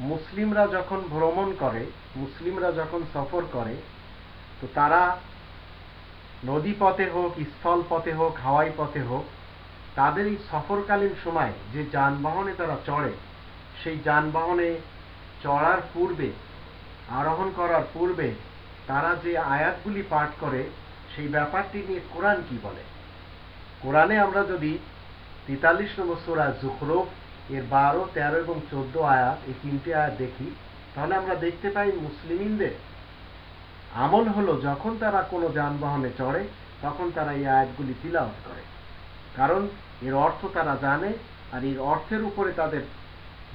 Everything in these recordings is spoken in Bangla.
মুসলিমরা যখন ভ্রমণ করে, মুসলিমরা যখন সফর করে, তো তারা নদী পথে হোক, স্থল পথে হোক, হাওয়াই পথে হোক, তাদের এই সফরকালীন সময় যে যানবাহনে তারা চড়ে, সেই যানবাহনে চড়ার পূর্বে, আরোহণ করার পূর্বে তারা যে আয়াতগুলি পাঠ করে, সেই ব্যাপারটি নিয়ে কোরআন কি বলে? কোরআনে আমরা যদি তেতাল্লিশ নম্বর সোরা জুখরফ, এর বারো, তেরো এবং চোদ্দ আয়াত, এই তিনটি আয়াত দেখি। তাহলে আমরা দেখতে পাই মুসলিমিনদের। আমল হলো যখন তারা কোনো যানবাহনে চড়ে, তখন তারা এই আয়াতগুলি তিলাওয়াত করে। কারণ এর অর্থ তারা জানে, আর এর অর্থের উপরে তাদের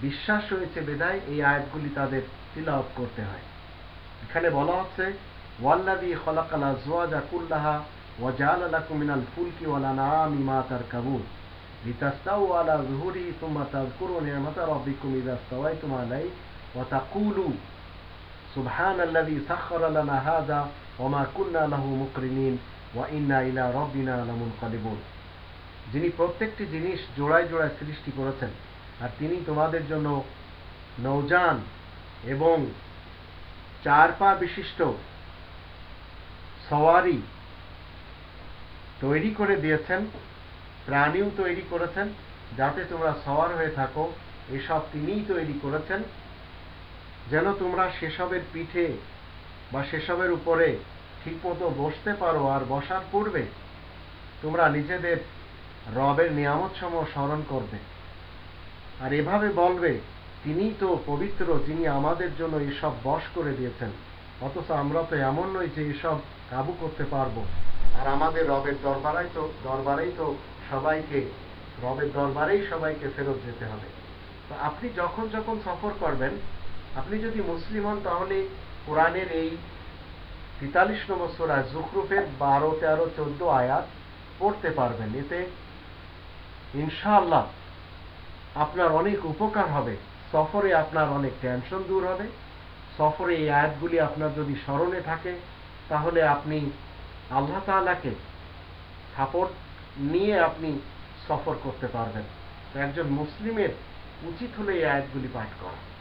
বিশ্বাস রয়েছে বেদায়, এই আয়াতগুলি তাদের তিলাওয়াত করতে হয়। এখানে বলা হচ্ছে ওয়াল্লাদি খলাকালা জোয়াজা কুল্লাহা ওয়াজাল লাকুম মিনাল ফুলকি ওয়াল আনআমি মা তারকাবুন। লিতাস্তাউ যুহুরিহি সুম্মা তাযকুরু নি'মাতা রাব্বিকুম ইযা ইস্তাওয়াইতুম আলাইহি ওয়া তাকুলু সুবহানাল্লাযী সাখখারা লানা হাযা ওয়া মা কুন্না লাহু মুকরিনিন ওয়া ইন্না ইলা রাব্বিনা লামুনকালিবুন যিনি প্রত্যেকটি জিনিস জোড়ায় জোড়ায় সৃষ্টি করেছেন, আর তিনি তোমাদের জন্য নৌজান এবং চার পা বিশিষ্ট সওয়ারি তৈরি করে দিয়েছেন। প্রাণীও তৈরি করেছেন, যাতে তোমরা সওয়ার হয়ে থাকো, এসব তিনিই তৈরি করেছেন। যেন তোমরা সেসবের পিঠে বা সেসবের উপরে ঠিকমতো বসতে পারো আর বসার পূর্বে তোমরা নিজেদের রবের নিয়ামত সমূহ স্মরণ করবে। আর এভাবে বলবে তিনিই তো পবিত্র, যিনি আমাদের জন্য এসব বশ করে দিয়েছেন। অথচ আমরা তো এমন নই যে এসব কাবু করতে পারব। আর আমাদের রবের দরবারেই তো দরবারেই তো সবাইকে, রবের দরবারেই সবাইকে ফেরত যেতে হবে। তো আপনি যখন যখন সফর করবেন, আপনি যদি মুসলিম হন, তাহলে কোরআনের এই তেতাল্লিশ নম্বর সোরা জুখরুফের বারো, তেরো, চোদ্দ আয়াত পড়তে পারবেন। এতে ইনশাআল্লাহ আপনার অনেক উপকার হবে। সফরে আপনার অনেক টেনশন দূর হবে। সফরে এই আয়াতগুলি আপনার যদি স্মরণে থাকে, তাহলে আপনি আল্লাহ তালাকে সাপোর্ট নিয়ে আপনি সফর করতে পারবেন। একজন মুসলিমের উচিত হলে এই আয়াতগুলি পাঠ করা।